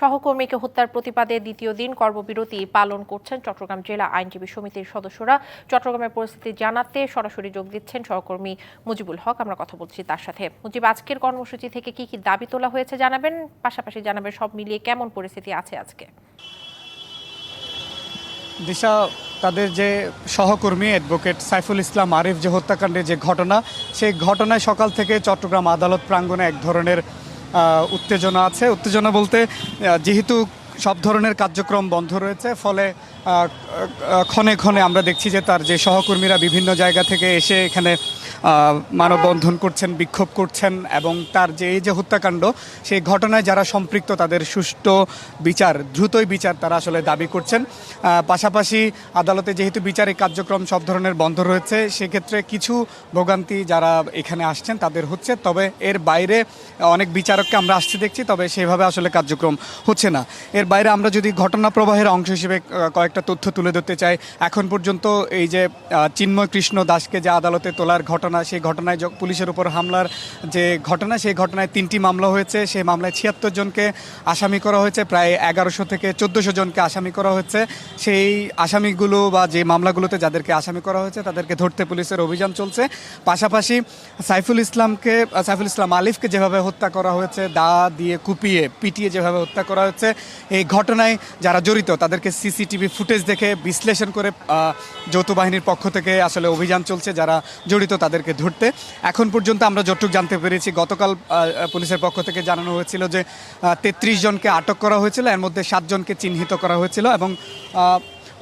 সহকর্মীকে হত্যার প্রতিবাদে দ্বিতীয় দিন কর্মবিরতি পালন করছেন চট্টগ্রাম জেলা আইনজীবী সমিতির সদস্যরা। চট্টগ্রামের পরিস্থিতি জানাতে সরাসরি যোগ দিচ্ছেন সহকর্মী মুজিবুল হক। আমরা কথা বলছি তার সাথে। মুজিব, আজকের কর্মসূচি থেকে কি কি দাবি তোলা হয়েছে জানাবেন? পাশাপাশি জানাবেন সব মিলিয়ে কেমন পরিস্থিতি আছে আজকে? দিশা, তাদের যে সহকর্মী অ্যাডভোকেট সাইফুল ইসলাম আরিফ যে হত্যাকাণ্ডের যে ঘটনা, সেই ঘটনায় সকাল থেকে চট্টগ্রাম আদালত প্রাঙ্গণে এক ধরনের উত্তেজনা আছে। উত্তেজনা বলতে যেহেতু সব ধরনের কার্যক্রম বন্ধ রয়েছে, ফলে ক্ষণে ক্ষণে আমরা দেখছি যে তার যে সহকর্মীরা বিভিন্ন জায়গা থেকে এসে এখানে মানববন্ধন করছেন, বিক্ষোভ করছেন এবং তার যে এই যে হত্যাকাণ্ড, সেই ঘটনায় যারা সম্পৃক্ত তাদের সুষ্ঠু বিচার, দ্রুতই বিচার তারা আসলে দাবি করছেন। পাশাপাশি আদালতে যেহেতু বিচারিক কার্যক্রম সব ধরনের বন্ধ রয়েছে, সেক্ষেত্রে কিছু ভোগান্তি যারা এখানে আসছেন তাদের হচ্ছে, তবে এর বাইরে অনেক বিচারককে আমরা আসতে দেখছি, তবে সেভাবে আসলে কার্যক্রম হচ্ছে না। এর বাইরে আমরা যদি ঘটনা প্রবাহের অংশ হিসেবে কয়েকটা তথ্য তুলে ধরতে চাই, এখন পর্যন্ত এই যে চিন্ময় কৃষ্ণ দাসকে যে আদালতে তোলার ঘটনা, সেই ঘটনায় পুলিশের উপর হামলার যে ঘটনা, সেই ঘটনায় তিনটি মামলা হয়েছে। সেই মামলায় ছিয়াত্তর জনকে আসামি করা হয়েছে, প্রায় এগারোশো থেকে চোদ্দোশো জনকে আসামি করা হয়েছে। সেই আসামিগুলো বা যে মামলাগুলোতে যাদেরকে আসামি করা হয়েছে, তাদেরকে ধরতে পুলিশের অভিযান চলছে। পাশাপাশি সাইফুল ইসলামকে সাইফুল ইসলাম আলিফকে যেভাবে হত্যা করা হয়েছে, দা দিয়ে কুপিয়ে, পিটিয়ে যেভাবে হত্যা করা হয়েছে এই ঘটনায় যারা জড়িত, তাদেরকে সিসিটিভি ফুটেজ দেখে বিশ্লেষণ করে যৌথ বাহিনীর পক্ষ থেকে আসলে অভিযান চলছে। যারা জড়িত, তাদেরকে ধরতে। এখন পর্যন্ত আমরা যতটুকু জানতে পেরেছি, গতকাল পুলিশের পক্ষ থেকে জানানো হয়েছিল যে তেত্রিশ জনকে আটক করা হয়েছিল। এর মধ্যে সাতজনকে চিহ্নিত করা হয়েছিল এবং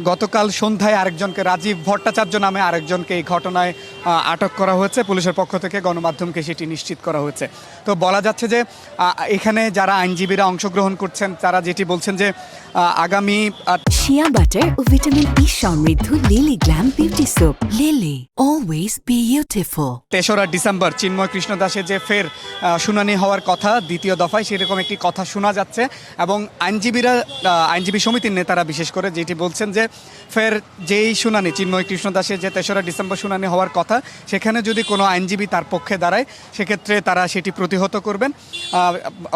গতকাল সন্ধ্যায় আরেকজনকে রাজীব ভট্টাচার্য নামে আরেকজনকে এই ঘটনায় আটক করা হয়েছে। পুলিশের পক্ষ থেকে গণমাধ্যমকে সেটি নিশ্চিত করা হয়েছে। তো বলা যাচ্ছে যে এখানে যারা আইনজীবীরা অংশগ্রহণ করছেন, তারা যেটি বলছেন যে আগামী শিয়া বাটার ও ভিটামিন ই সমৃদ্ধ Lily glam beauty soap Lily always beautiful তেসরা ডিসেম্বর, চিন্ময় কৃষ্ণ দাসের যে ফের শুনানি হওয়ার কথা, দ্বিতীয় দফায় সেরকম একটি কথা শোনা যাচ্ছে এবং আইনজীবীরা আইনজীবী সমিতির নেতারা বিশেষ করে যেটি বলছেন যে ফের যেই শুনানি, চিন্ময় কৃষ্ণ দাসের যে তেসরা ডিসেম্বর শুনানি হওয়ার কথা, সেখানে যদি কোনো আইনজীবী তার পক্ষে দাঁড়ায়, সেক্ষেত্রে তারা সেটি প্রতিহত করবেন।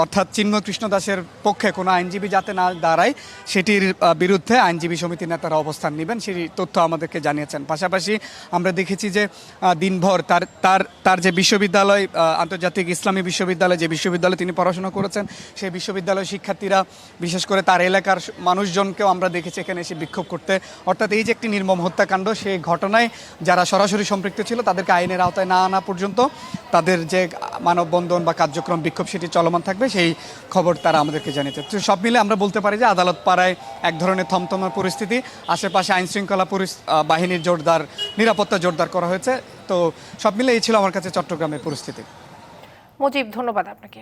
অর্থাৎ চিন্ময় কৃষ্ণ দাসের পক্ষে কোনো আইনজীবী যাতে না দাঁড়ায়, সেটির বিরুদ্ধে আইনজীবী সমিতির নেতারা অবস্থান নেবেন, সেই তথ্য আমাদেরকে জানিয়েছেন। পাশাপাশি আমরা দেখেছি যে দিনভর তার তার তার যে বিশ্ববিদ্যালয় আন্তর্জাতিক ইসলামী বিশ্ববিদ্যালয়, যে বিশ্ববিদ্যালয়ে তিনি পড়াশোনা করেছেন, সেই বিশ্ববিদ্যালয়ের শিক্ষার্থীরা, বিশেষ করে তার এলাকার মানুষজনকেও আমরা দেখেছি এখানে এসে বিক্ষোভ করতে। অর্থাৎ এই যে একটি নির্মম হত্যাকাণ্ড, সেই ঘটনায় যারা সরাসরি সম্পৃক্ত ছিল, তাদেরকে আইনের আওতায় না আনা পর্যন্ত তাদের যে মানববন্ধন বা কার্যক্রম বিক্ষোভ, সেটি চলমান থাকবে, সেই খবর তারা আমাদেরকে জানিয়েছে। সব মিলে আমরা বলতে পারি যে, আদালত পাড়ায় এক ধরনের থমথমা পরিস্থিতি। আশেপাশে আইন শৃঙ্খলা বাহিনীর জোরদার, নিরাপত্তা জোরদার করা হয়েছে। তো সব মিলে এই ছিল আমার কাছে চট্টগ্রামের পরিস্থিতি। মুজিব, ধন্যবাদ আপনাকে।